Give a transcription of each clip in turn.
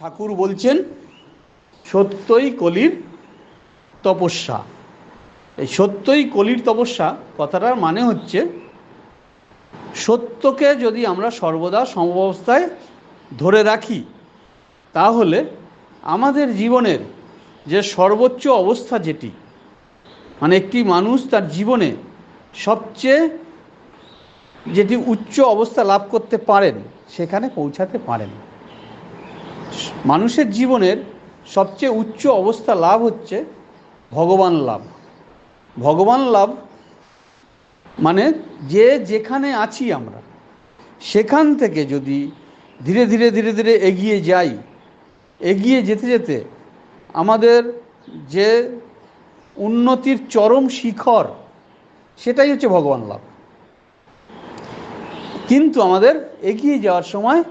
ঠাকুর বলছেন, সত্যই কলির তপস্যা। এই সত্যই কলির তপস্যা কথাটার মানে হচ্ছে, সত্যকে যদি আমরা সর্বদা সমবস্থায় ধরে রাখি, তাহলে আমাদের জীবনের যে সর্বোচ্চ অবস্থা যেটি মানে একটি মানুষ তার জীবনে সবচেয়ে যেটি উচ্চ অবস্থা লাভ করতে পারেন, সেখানে পৌঁছাতে পারেন। মানুষের জীবনের সবচেয়ে উচ্চ অবস্থা লাভ হচ্ছে ভগবান লাভ। ভগবান লাভ মানে যে যেখানে আছি আমরা, সেখান থেকে যদি ধীরে ধীরে ধীরে ধীরে এগিয়ে যাই, এগিয়ে যেতে যেতে আমাদের যে উন্নতির চরম শিখর, সেটাই হচ্ছে ভগবান লাভ। কিন্তু আমাদের এগিয়ে যাওয়ার সময়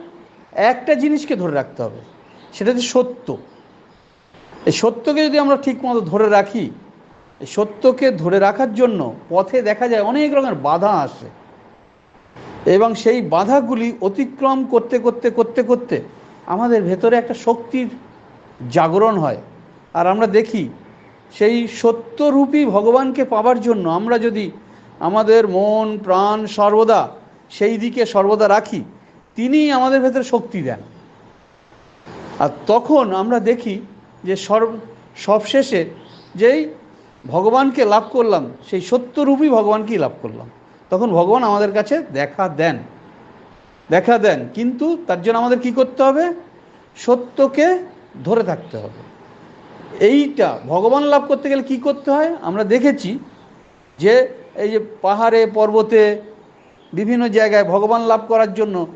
একটা জিনিসকে ধরে রাখতে হবে। সেটা হচ্ছে সত্য। এই সত্যকে যদি আমরা ঠিক মতো ধরে রাখি, এই সত্যকে ধরে রাখার জন্য পথে দেখা যায় অনেক রকমের বাধা আসে। এবং সেই বাধাগুলি অতিক্রম করতে করতে করতে করতে আমাদের ভেতরে একটা শক্তির জাগরণ হয়। আর আমরা দেখি, সেই সত্যরূপী ভগবানকে পাবার জন্য আমরা যদি আমাদের মন, প্রাণ সর্বদা সেই দিকে সর্বদা রাখি তিনি আমাদের ভেতরে শক্তি দেন। আর তখন আমরা দেখি যে সর্ব, সবশেষে যেই ভগবানকে লাভ করলাম, সেই সত্যরূপী ভগবানকেই লাভ করলাম। তখন ভগবান আমাদের কাছে দেখা দেন। দেখা দেন, কিন্তু তার জন্য আমাদের কি করতে হবে? সত্যকে ধরে থাকতে হবে। এইটা, ভগবান লাভ করতে গেলে কি করতে হয়? আমরা দেখেছি যে এই যে পাহাড়ে, পর্বতে, বিভিন্ন জায়গায় ভগবান লাভ করার জন্য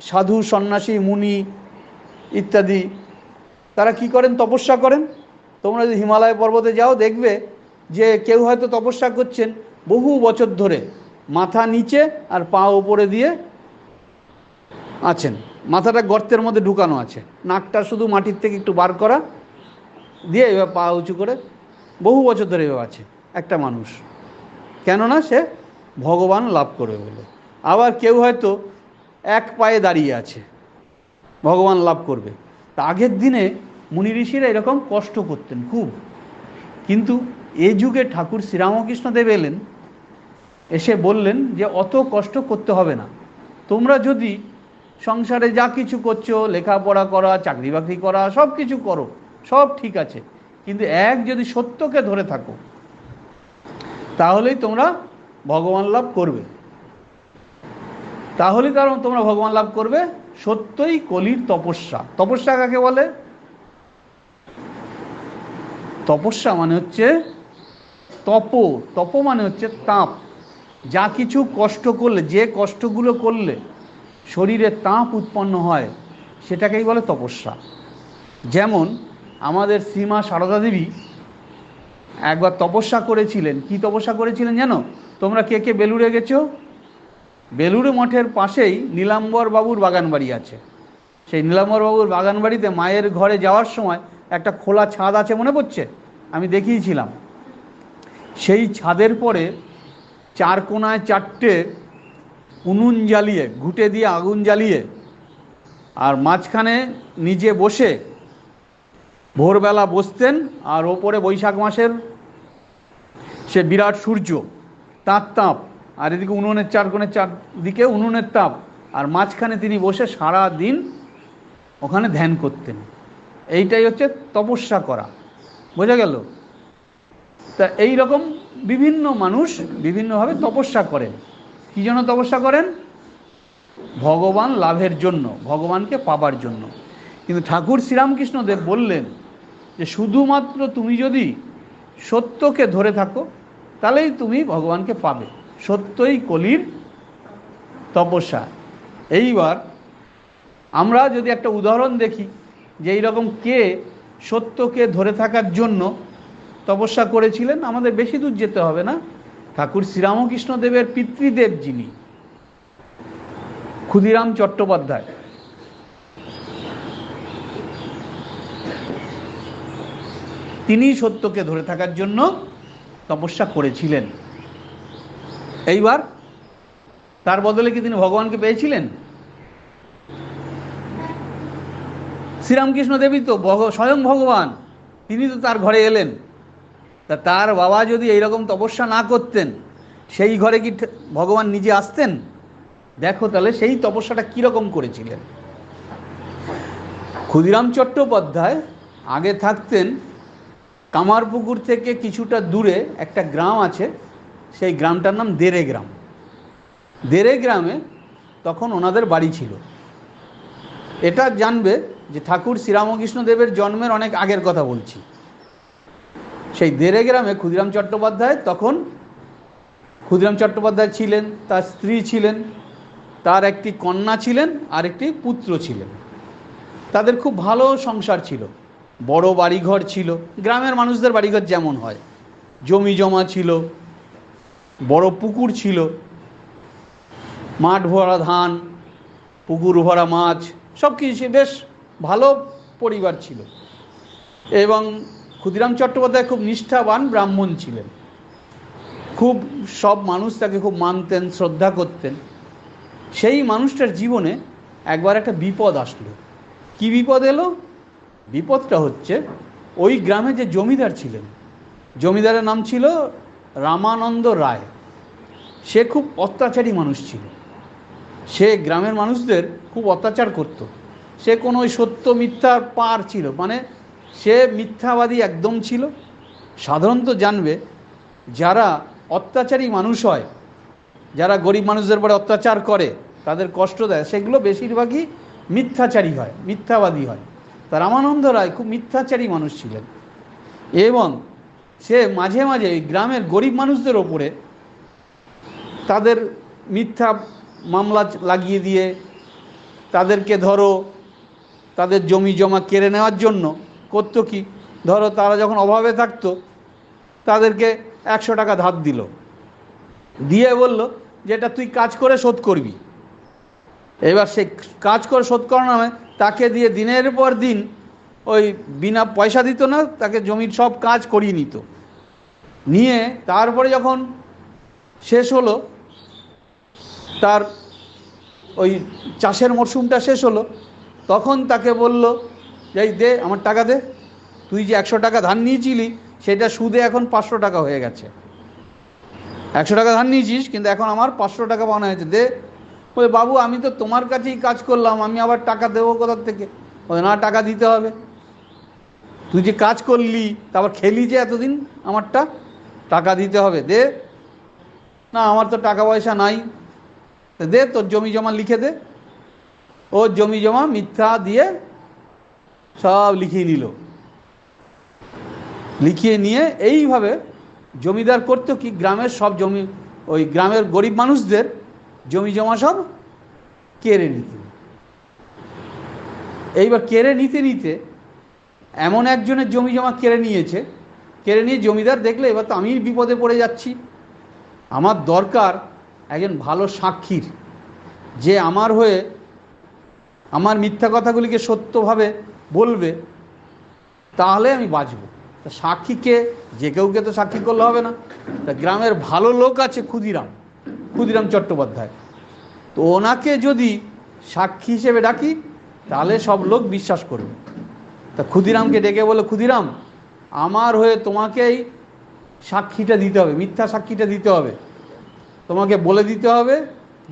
সাধু, সন্ন্যাসী, মুনি ইত্যাদি। তারা কি করেন? তপস্যা করেন। তোমরা যদি হিমালয় পর্বতে যাও, দেখবে যে কেউ হয়তো তপস্যা করছেন বহু বছর ধরে। মাথা নিচে আর পা ওপরে দিয়ে আছেন। মাথাটা গর্তের মধ্যে ঢুকানো আছে। নাকটা শুধু মাটির থেকে একটু বার করা দিয়ে এবার পা উঁচু করে বহু বছর ধরে এভাবে আছে একটা মানুষ। কেননা সে ভগবান লাভ করবে বলে। আবার কেউ হয়তো এক পায়ে দাঁড়িয়ে আছে। ভগবান লাভ করবে। তা আগের দিনে মুনি ঋষিরা এরকম কষ্ট করতেন খুব। কিন্তু এ যুগে ঠাকুর শ্রীরামকৃষ্ণদেব এলেন, এসে বললেন যে অত কষ্ট করতে হবে না। তোমরা যদি সংসারে যা কিছু করছ, লেখাপড়া করা, চাকরি বাকরি করা, সব কিছু করো, সব ঠিক আছে। কিন্তু এক যদি সত্যকে ধরে থাকো, তাহলেই তোমরা ভগবান লাভ করবে। তাহলেই কারণ তোমরা ভগবান লাভ করবে? সত্যই কলির তপস্যা। তপস্যা কাকে বলে? তপস্যা মানে হচ্ছে তপ। তপ মানে হচ্ছে তাপ। যা কিছু কষ্ট করলে, যে কষ্টগুলো করলে শরীরে তাপ উৎপন্ন হয়, সেটাকেই বলে তপস্যা। যেমন আমাদের শ্রীমা সারদা দেবী একবার তপস্যা করেছিলেন। কি তপস্যা করেছিলেন জানো? তোমরা কে কে বেলুড়ে গেছো? বেলুড়ে মঠের পাশেই নীলাম্বর বাবুর বাগান বাড়ি আছে। সেই নীলাম্বর বাবুর বাগান বাড়িতে মায়ের ঘরে যাওয়ার সময় একটা খোলা ছাদ আছে মনে পড়ছে? আমি দেখিয়েছিলাম। সেই ছাদের পরে চার কোনায় চারটে উনুন জ্বালিয়ে, ঘুটে দিয়ে আগুন জ্বালিয়ে আর মাঝখানে নিজে বসে ভোরবেলা বসতেন আর ওপরে বৈশাখ মাসের সে বিরাট সূর্য, তাঁত তাপ আর এদিকে উনুনের চার কোণের চারদিকে উনুনের তাপ। আর মাঝখানে তিনি বসে সারা দিন ওখানে ধ্যান করতেন। এইটাই হচ্ছে তপস্যা করা। বোঝা গেল? তা এই রকম বিভিন্ন মানুষ বিভিন্নভাবে তপস্যা করেন। কী জন্য তপস্যা করেন? ভগবান লাভের জন্য, ভগবানকে পাবার জন্য। কিন্তু ঠাকুর শ্রীরামকৃষ্ণদেব বললেন যে, শুধুমাত্র তুমি যদি সত্যকে ধরে থাকো, তাহলেই তুমি ভগবানকে পাবে। সত্যই কলির তপস্যা। এইবার আমরা যদি একটা উদাহরণ দেখি যে এইরকম কে সত্যকে ধরে থাকার জন্য তপস্যা করেছিলেন, আমাদের বেশি দূর যেতে হবে না। ঠাকুর শ্রীরামকৃষ্ণ দেবের পিতৃদেব যিনি, ক্ষুদিরাম চট্টোপাধ্যায়। তিনি সত্যকে ধরে থাকার জন্য তপস্যা করেছিলেন। এইবার? তার বদলে কি তিনি ভগবানকে পেয়েছিলেন? শ্রীরামকৃষ্ণ দেবী তো স্বয়ং ভগবান, তিনি তো তার ঘরে এলেন। তা তার বাবা যদি এইরকম তপস্যা না করতেন, সেই ঘরে কি ভগবান নিজে আসতেন? দেখো তাহলে সেই তপস্যাটা কীরকম করেছিলেন? ক্ষুদিরাম চট্টোপাধ্যায় আগে থাকতেন কামারপুকুর থেকে কিছুটা দূরে একটা গ্রাম আছে। সেই গ্রামটার নাম দেরে গ্রাম। দেরে গ্রামে তখন ওনাদের বাড়ি ছিল। এটা জানবে যে ঠাকুর শ্রীরামকৃষ্ণ দেবের জন্মের অনেক আগের কথা বলছি। সেই দেরে গ্রামে ক্ষুদিরাম চট্টোপাধ্যায় তখন ক্ষুদিরাম চট্টোপাধ্যায় ছিলেন, তার স্ত্রী ছিলেন, তার একটি কন্যা ছিলেন, আর একটি পুত্র ছিলেন। তাদের খুব ভালো সংসার ছিল। বড় বাড়িঘর ছিল। গ্রামের মানুষদের বাড়িঘর যেমন হয়। জমি জমা ছিল। বড় পুকুর ছিল। মাঠ ভরা ধান, পুকুর ভরা মাছ সব কিছু বেশ ভালো পরিবার ছিল। এবং ক্ষুদিরাম চট্টোপাধ্যায় খুব নিষ্ঠাবান ব্রাহ্মণ ছিলেন। খুব সব মানুষ তাকে খুব মানতেন, শ্রদ্ধা করতেন। সেই মানুষটার জীবনে একবার একটা বিপদ আসলো। কি বিপদ এলো? বিপদটা হচ্ছে ওই গ্রামে যে জমিদার ছিলেন, জমিদারের নাম ছিল রামানন্দ রায়, সে খুব অত্যাচারী মানুষ ছিল। সে গ্রামের মানুষদের খুব অত্যাচার করত। সে কোনো সত্য মিথ্যার পার ছিল। মানে সে মিথ্যাবাদী একদম ছিল। সাধারণত জানবে, যারা অত্যাচারী মানুষ হয়, যারা গরিব মানুষদের পরে অত্যাচার করে, তাদের কষ্ট দেয়, সেগুলো বেশিরভাগই মিথ্যাচারী হয়, মিথ্যাবাদী হয়। তা রামানন্দ রায় খুব মিথ্যাচারী মানুষ ছিলেন। এবং সে মাঝে মাঝে গ্রামের গরিব মানুষদের ওপরে তাদের মিথ্যা মামলা লাগিয়ে দিয়ে তাদেরকে ধরো, তাদের জমি জমা কেড়ে নেওয়ার জন্য করতো কি? ধরো তারা যখন অভাবে থাকতো, তাদেরকে একশো টাকা ধার দিল। দিয়ে বলল যে, এটা তুই কাজ করে শোধ করবি। এবার সে কাজ করে শোধ করার নামে তাকে দিয়ে দিনের পর দিন ওই বিনা পয়সা দিত না, তাকে জমির সব কাজ করিয়ে নিত। নিয়ে তারপরে যখন শেষ হলো, তার ওই চাষের মরশুমটা শেষ হলো, তখন তাকে বলল যে এই দে, আমার টাকা দে। তুই যে একশো টাকা ধান নিয়েছিলি, সেটা সুদে এখন পাঁচশো টাকা হয়ে গেছে। একশো টাকা ধান নিয়েছিস, কিন্তু এখন আমার পাঁচশো টাকা পাওনা হয়েছে, দে। বলে, বাবু, আমি তো তোমার কাছেই কাজ করলাম, আমি আবার টাকা দেবো কোথার থেকে? না, টাকা দিতে হবে। তুই যে কাজ করলি, তারপর খেলি যে এতদিন আমারটা, টাকা দিতে হবে, দে। না, আমার তো টাকা পয়সা নাই। দে, তোর জমি জমা লিখে দে। ও জমি জমা মিথ্যা দিয়ে সব লিখিয়ে নিল। লিখিয়ে নিয়ে এইভাবে জমিদার করতো কি, গ্রামের সব জমি, ওই গ্রামের গরিব মানুষদের জমি জমা সব কেড়ে নিত। এইবার কেড়ে নিতে নিতে এমন একজনের জমি জমা কেড়ে নিয়েছে, কেড়ে নিয়ে জমিদার দেখলে এবার তো আমি বিপদে পড়ে যাচ্ছি। আমার দরকার একজন ভালো সাক্ষীর, যে আমার হয়ে আমার মিথ্যা কথাগুলিকে সত্যভাবে বলবে, তাহলে আমি বাঁচব। তা সাক্ষীকে যে কেউকে তো সাক্ষী করলে হবে না। তা গ্রামের ভালো লোক আছে ক্ষুদিরাম ক্ষুদিরাম চট্টোপাধ্যায়। তো ওনাকে যদি সাক্ষী হিসেবে ডাকি, তাহলে সব লোক বিশ্বাস করবে। তা ক্ষুদিরামকে ডেকে বলে ক্ষুদিরাম, আমার হয়ে তোমাকেই সাক্ষীটা দিতে হবে, মিথ্যা সাক্ষীটা দিতে হবে। তোমাকে বলে দিতে হবে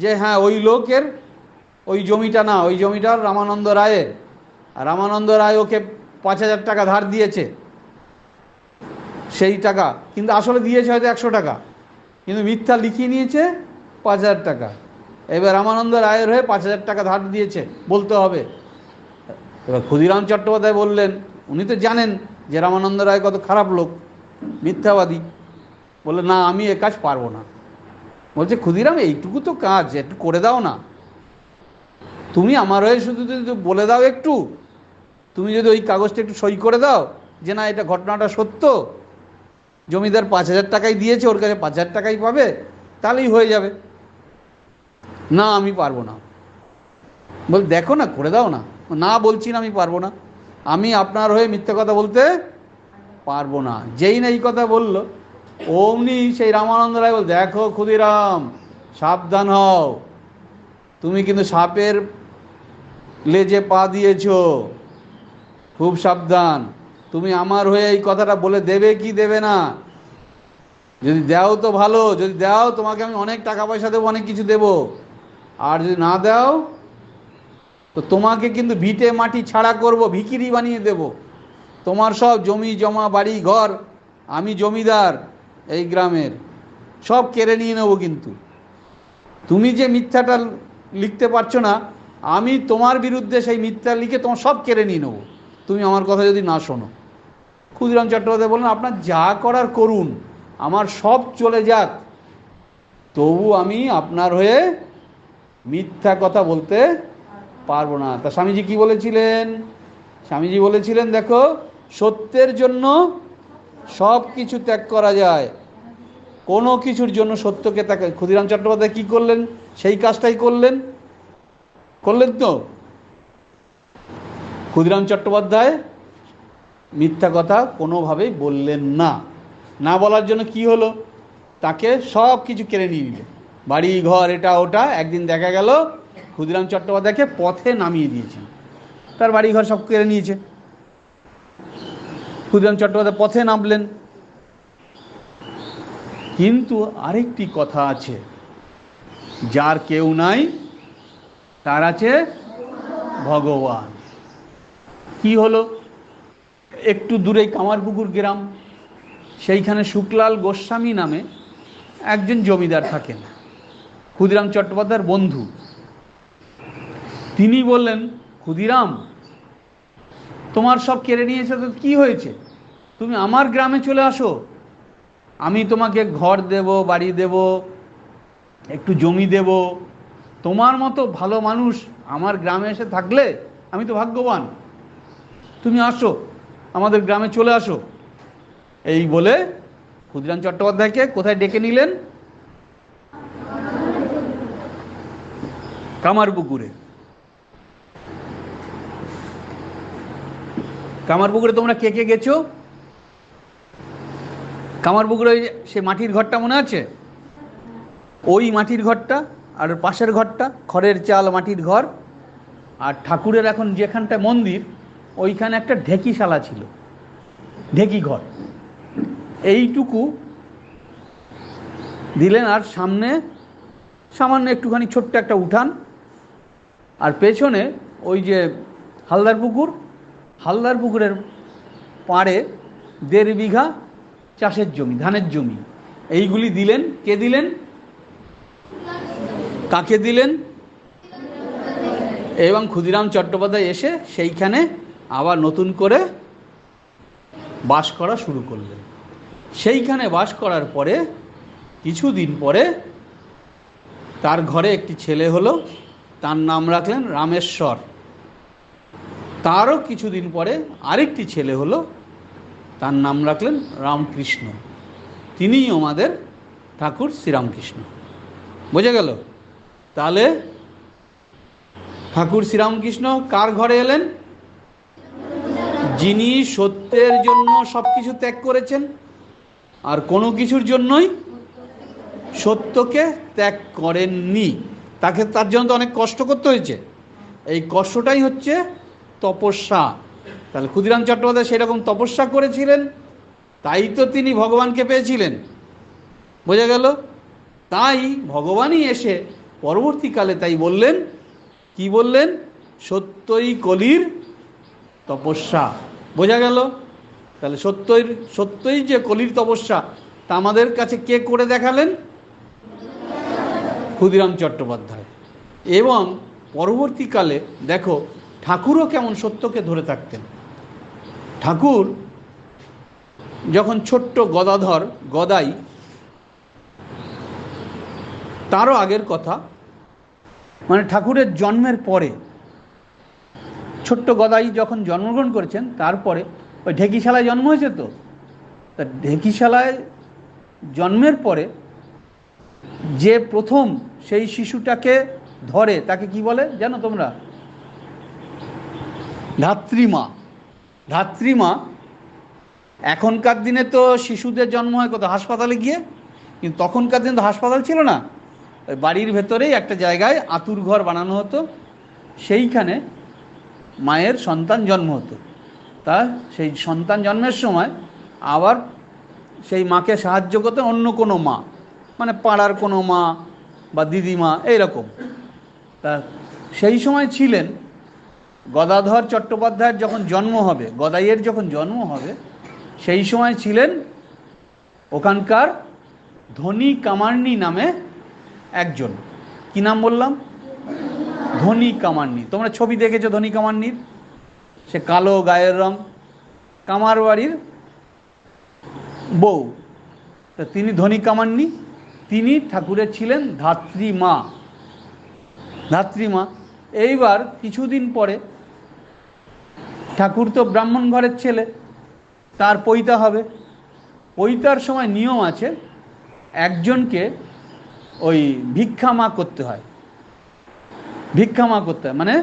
যে হ্যাঁ ওই লোকের ওই জমিটা না, ওই জমিটার রামানন্দ রায়ের। রামানন্দ রায় ওকে পাঁচ হাজার টাকা ধার দিয়েছে। সেই টাকা, কিন্তু আসলে দিয়েছে হয়তো একশো টাকা, কিন্তু মিথ্যা লিখিয়ে নিয়েছে পাঁচ হাজার টাকা। এবার রামানন্দ রায়ের হয়ে পাঁচ হাজার টাকা ধার দিয়েছে, বলতে হবে। এবার ক্ষুদিরাম চট্টোপাধ্যায় বললেন, উনি তো জানেন যে রামানন্দ রায় কত খারাপ লোক, মিথ্যাবাদী। বললে না, আমি এ কাজ পারব না। বলছে, ক্ষুদিরাম, এইটুকু তো কাজ, একটু করে দাও না। তুমি আমার হয়ে শুধু যদি বলে দাও একটু, তুমি যদি ওই কাগজটা একটু সই করে দাও যে না, এটা ঘটনাটা সত্য, জমিদার পাঁচ হাজার টাকাই দিয়েছে, ওর কাছে পাঁচ হাজার টাকাই পাবে, তাহলেই হয়ে যাবে। না, আমি পারব না। বল, দেখো না, করে দাও না। না বলছি না আমি পারব না। আমি আপনার হয়ে মিথ্যে কথা বলতে পারব না। যেই না এই কথা বলল, অমনি সেই রামানন্দ রায় বল দেখো ক্ষুদিরাম, সাবধান হও। তুমি কিন্তু সাপের লেজে পা দিয়েছ। খুব সাবধান। তুমি আমার হয়ে এই কথাটা বলে দেবে কি দেবে না? যদি দাও তো ভালো, যদি দাও তোমাকে আমি অনেক টাকা পয়সা দেবো, অনেক কিছু দেবো। আর যদি না দাও তো তোমাকে কিন্তু ভিটে মাটি ছাড়া করব, ভিকিরি বানিয়ে দেব। তোমার সব জমি, জমা, বাড়ি, ঘর আমি জমিদার এই গ্রামের। সব কেড়ে নিয়ে নেব কিন্তু। তুমি যে মিথ্যাটা লিখতে পারছ না, আমি তোমার বিরুদ্ধে সেই মিথ্যা লিখে তোমার সব কেড়ে নিয়ে নেব। তুমি আমার কথা যদি না শোনো। ক্ষুদিরাম চট্টোপাধ্যায় বললেন, আপনার যা করার করুন, আমার সব চলে যাক। তবু আমি আপনার হয়ে মিথ্যা কথা বলতে পারব না। তা স্বামীজি কি বলেছিলেন? স্বামীজি বলেছিলেন, দেখো, সত্যের জন্য সব কিছু ত্যাগ করা যায়। কোনো কিছুর জন্য সত্যকে ত্যাগ ক্ষুদিরাম চট্টোপাধ্যায় কি করলেন? সেই কাজটাই করলেন। করলেন তো? ক্ষুদিরাম চট্টোপাধ্যায় মিথ্যা কথা কোনোভাবেই বললেন না। না বলার জন্য কি হলো? তাকে সব কিছু কেড়ে নিয়ে নিল বাড়ি, ঘর, এটা, ওটা, একদিন দেখা গেল ক্ষুদিরাম চট্টোপাধ্যায়কে পথে নামিয়ে দিয়েছে তার বাড়ি ঘর সব কেড়ে নিয়েছে। ক্ষুদিরাম চট্টোপাধ্যায় পথে নামলেন। কিন্তু আরেকটি কথা আছে, যার কেউ নাই, তার আছে ভগবান। কি হলো? একটু দূরেই কামারপুকুর গ্রাম, সেইখানে শুক্লাল গোস্বামী নামে একজন জমিদার থাকেন। ক্ষুদিরাম চট্টোপাধ্যায়ের বন্ধু। তিনি বললেন, ক্ষুদিরাম, তোমার সব কেড়ে নিয়েছে তো কি হয়েছে? তুমি আমার গ্রামে চলে আসো। আমি তোমাকে ঘর দেব, বাড়ি দেব, একটু জমি দেব। তোমার মতো ভালো মানুষ আমার গ্রামে এসে থাকলে আমি তো ভাগ্যবান। তুমি আসো, আমাদের গ্রামে চলে আসো। এই বলে ক্ষুদিরাম চট্টোপাধ্যায়কে কোথায় ডেকে নিলেন? কামারপুকুরে। কামারপুকুরে তোমরা কে কে গেছো? কামারপুকুরে ওই সে মাটির ঘরটা মনে আছে? ওই মাটির ঘরটা আর পাশের ঘরটা, খড়ের চাল, মাটির ঘর আর ঠাকুরের এখন যেখানটা মন্দির, ওইখানে একটা ঢেকিশালা ছিল, ঢেকি ঘর। এইটুকু দিলেন আর সামনে সামান্য একটুখানি ছোট্ট একটা উঠান আর পেছনে ওই যে হালদার পুকুর হালদার পুকুরের পাড়ে দেড় বিঘা চাষের জমি, ধানের জমি। এইগুলি দিলেন, কে দিলেন? কাকে দিলেন? এবং ক্ষুদিরাম চট্টোপাধ্যায় এসে সেইখানে আবার নতুন করে বাস করা শুরু করলেন। সেইখানে বাস করার পরে কিছুদিন পরে তার ঘরে একটি ছেলে হলো, তার নাম রাখলেন রামেশ্বর। তারও কিছুদিন পরে আরেকটি ছেলে হলো, তার নাম রাখলেন রামকৃষ্ণ। তিনিই আমাদের ঠাকুর শ্রীরামকৃষ্ণ। বোঝা গেল? তাহলে ঠাকুর শ্রীরামকৃষ্ণ কার ঘরে এলেন? যিনি সত্যের জন্য সব কিছু ত্যাগ করেছেন, আর কোনো কিছুর জন্যই সত্যকে ত্যাগ করেননি। তাকে তার জন্য তো অনেক কষ্ট করতে হয়েছে। এই কষ্টটাই হচ্ছে তপস্যা। তাহলে ক্ষুদিরাম চট্টোপাধ্যায় সেরকম তপস্যা করেছিলেন, তাই তো তিনি ভগবানকে পেয়েছিলেন। বোঝা গেল? তাই ভগবানই এসে পরবর্তীকালে তাই বললেন, কি বললেন? সত্যই কলির তপস্যা। বোঝা গেল? তাহলে সত্যই সত্যই যে কলির তপস্যা, তা আমাদের কাছে কে করে দেখালেন? ক্ষুদিরাম চট্টোপাধ্যায়। এবং পরবর্তীকালে, দেখো ঠাকুরও কেমন সত্যকে ধরে থাকতেন? ঠাকুর যখন ছোট্ট গদাধর, গদাই, তারও আগের কথা মানে ঠাকুরের জন্মের পরে, ছোট্ট গদাই যখন জন্মগ্রহণ করেছেন, তারপরে ওই ঢেকিশালায় জন্ম হয়েছে তো? তা ঢেকিশালায় জন্মের পরে যে প্রথম সেই শিশুটাকে ধরে, তাকে কি বলে জানো তোমরা? ধাত্রীমা। ধাত্রীমা, এখনকার দিনে তো শিশুদের জন্ম হয় কত হাসপাতালে গিয়ে? কিন্তু তখনকার দিনে তো হাসপাতাল ছিল না। বাড়ির ভেতরেই একটা জায়গায় আতুর ঘর বানানো হতো। সেইখানে মায়ের সন্তান জন্ম হতো। তা সেই সন্তান জন্মের সময় আবার সেই মাকে সাহায্য করতে অন্য কোনো মা। মানে পাড়ার কোনো মা বা দিদিমা, এইরকম। তা সেই সময় ছিলেন গদাধর চট্টোপাধ্যায়ের যখন জন্ম হবে, গদাইয়ের যখন জন্ম হবে, সেই সময় ছিলেন ওখানকার ধনী কামার্নি নামে একজন। কি নাম বললাম? ধনী কামার্নি তোমরা ছবি দেখেছ ধনী কামার্নির সে কালো গায়ের রং কামার বাড়ির বউ তিনি ধনী কামাননি, তিনি ঠাকুরের ছিলেন ধাত্রী মা। ধাত্রী মা। এইবার কিছুদিন পরে ঠাকুর তো ব্রাহ্মণ ঘরের ছেলে, তার পৈতা হবে। পৈতার সময় নিয়ম আছে, একজনকে ওই ভিক্ষা মা করতে হয়। ভিক্ষা মা করতে হয় মানে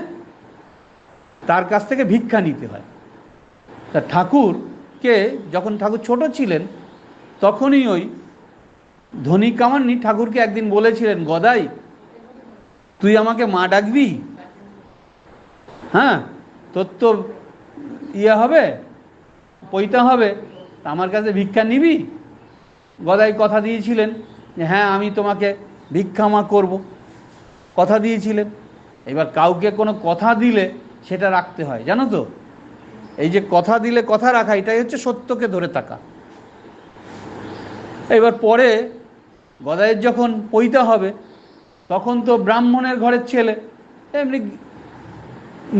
তার কাছ থেকে ভিক্ষা নিতে হয়। তা ঠাকুরকে যখন ঠাকুর ছোট ছিলেন, তখনই ওই ধনী কামান্নি ঠাকুরকে একদিন বলেছিলেন, গদাই, তুই আমাকে মা ডাকবি? হ্যাঁ তোর তো ইয়ে হবে, পৈতা হবে আমার কাছে ভিক্ষা নিবি? গদাই কথা দিয়েছিলেন হ্যাঁ আমি তোমাকে ভিক্ষা মা করব। কথা দিয়েছিলেন। এবার কাউকে কোনো কথা দিলে সেটা রাখতে হয়, জানো তো? এই যে কথা দিলে কথা রাখা, এটাই হচ্ছে সত্যকে ধরে থাকা। এবার পরে গদাইয়ের যখন পৈতা হবে, তখন তো ব্রাহ্মণের ঘরের ছেলে, এমনি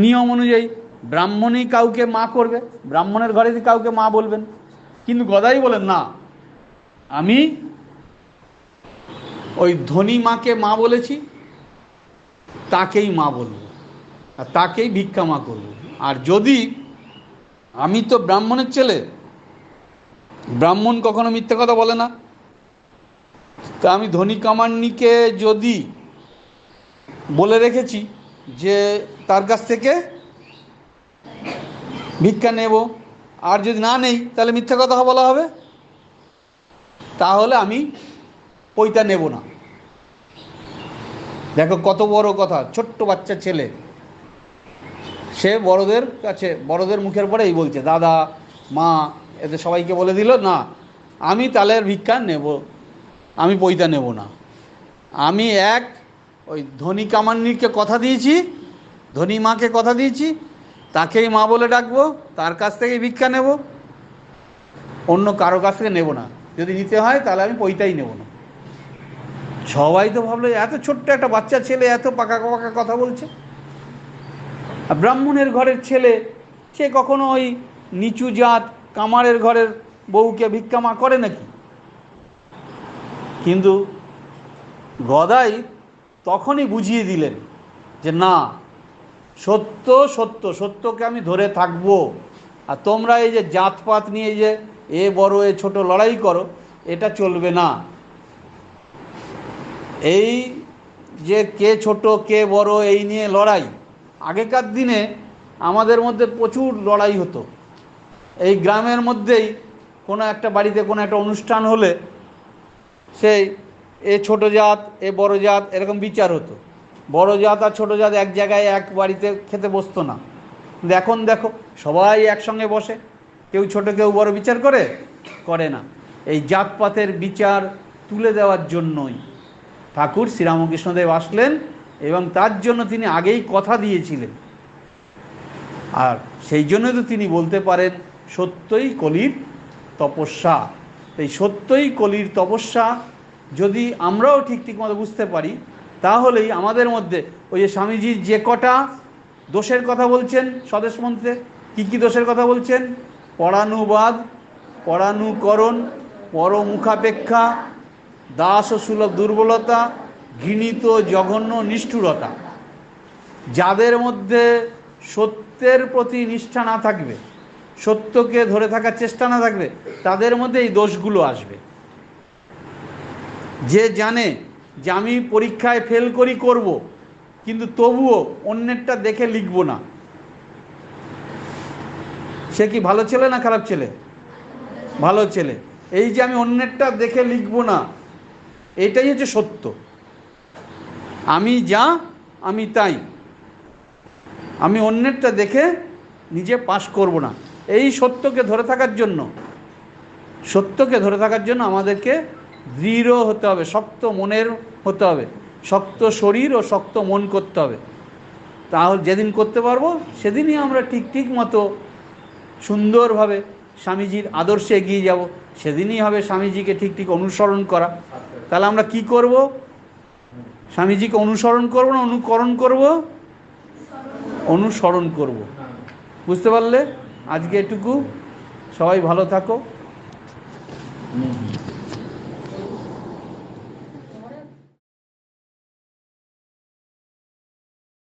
নিয়ম অনুযায়ী ব্রাহ্মণই কাউকে মা করবে, ব্রাহ্মণের ঘরে কাউকে মা বলবেন। কিন্তু গদাই বলেন, না, আমি ওই ধনী মাকে মা বলেছি, তাকেই মা বলব, আর তাকেই ভিক্ষা মা করব। আর যদি আমি তো ব্রাহ্মণের ছেলে, ব্রাহ্মণ কখনো মিথ্যে কথা বলে না। তা আমি ধনী কামান্নিকে যদি বলে রেখেছি যে তার কাছ থেকে ভিক্ষা নেব। আর যদি না নেই, তাহলে মিথ্যা কথা বলা হবে? তাহলে আমি পৈতা নেব না। দেখো কত বড় কথা, ছোট্ট বাচ্চা ছেলে। সে বড়দের কাছে, বড়দের মুখের পরে এই বলছে, দাদা, মা এতে সবাইকে বলে দিল, না, আমি তালের ভিক্ষা নেব, আমি পৈতা নেব না। আমি এক ওই ধনী কামান্নিকে কথা দিয়েছি, ধনী মাকে কথা দিয়েছি তাকেই মা বলে ডাকবো, তার কাছ থেকেই ভিক্ষা নেব। অন্য কারও কাছ থেকে নেব না। যদি নিতে হয়, তাহলে আমি পৈতাই নেব না। সবাই তো ভাবলো, এত ছোট্ট একটা বাচ্চা ছেলে, এত পাকা পাকা কথা বলছে। ব্রাহ্মণের ঘরের ছেলে, সে কখনো ওই নিচু জাত কামারের ঘরের বউকে ভিক্ষামা করে নাকি? কিন্তু গদাই তখনই বুঝিয়ে দিলেন যে না সত্য সত্য, সত্যকে আমি ধরে থাকব। আর তোমরা এই যে জাতপাত নিয়ে যে এ বড়, এ ছোট লড়াই করো, এটা চলবে না। এই যে কে ছোট, কে বড়, এই নিয়ে লড়াই। আগেকার দিনে আমাদের মধ্যে প্রচুর লড়াই হতো। এই গ্রামের মধ্যেই কোনো একটা বাড়িতে কোনো একটা অনুষ্ঠান হলে সেই এ ছোট জাত, এ বড় জাত, এরকম বিচার হতো। বড় জাত আর ছোট জাত এক জায়গায় এক বাড়িতে খেতে বসতো না। কিন্তু এখন দেখো, সবাই একসঙ্গে বসে। কেউ ছোট, কেউ বড় বিচার করে করে না। এই জাতপাতের বিচার তুলে দেওয়ার জন্যই। ঠাকুর শ্রীরামকৃষ্ণদেব আসলেন এবং তার জন্য তিনি আগেই কথা দিয়েছিলেন। আর সেই জন্য তো তিনি বলতে পারেন, সত্যই কলির তপস্যা। এই সত্যই কলির তপস্যা যদি আমরাও ঠিক ঠিক মতো বুঝতে পারি তাহলেই আমাদের মধ্যে ওই যে স্বামীজির যে কটা দোষের কথা বলছেন স্বদেশ মন্ত্রে, কী কী দোষের কথা বলছেন? পড়ানুবাদ পড়ানুকরণ পরমুখাপেক্ষা দাস ও সুলভ দুর্বলতা, ঘৃণিত জঘন্য নিষ্ঠুরতা। যাদের মধ্যে সত্যের প্রতি নিষ্ঠা না থাকবে, সত্যকে ধরে থাকার চেষ্টা না থাকবে, তাদের মধ্যে এই দোষগুলো আসবে। যে জানে যে আমি পরীক্ষায় ফেল করি করব, কিন্তু তবুও অন্যেরটা দেখে লিখব না। সে কি ভালো ছেলে না খারাপ ছেলে? ভালো ছেলে। এই যে আমি অন্যেরটা দেখে লিখব না, এটাই হচ্ছে সত্য। আমি যা, আমি তাই। আমি অন্যেরটা দেখে নিজে পাশ করব না। এই সত্যকে ধরে থাকার জন্য, সত্যকে ধরে থাকার জন্য আমাদেরকে দৃঢ় হতে হবে, শক্ত মনের হতে হবে, শক্ত শরীর ও শক্ত মন করতে হবে। তাহলে যেদিন করতে পারব, সেদিনই আমরা ঠিক ঠিক মতো সুন্দরভাবে স্বামীজির আদর্শে এগিয়ে যাব। সেদিনই হবে স্বামীজিকে ঠিক ঠিক অনুসরণ করা। তাহলে আমরা কি করব? স্বামীজিকে অনুসরণ করব না অনুকরণ করব? অনুসরণ করব। বুঝতে পারলে? আজকে এটুকু। সবাই ভালো থাকো।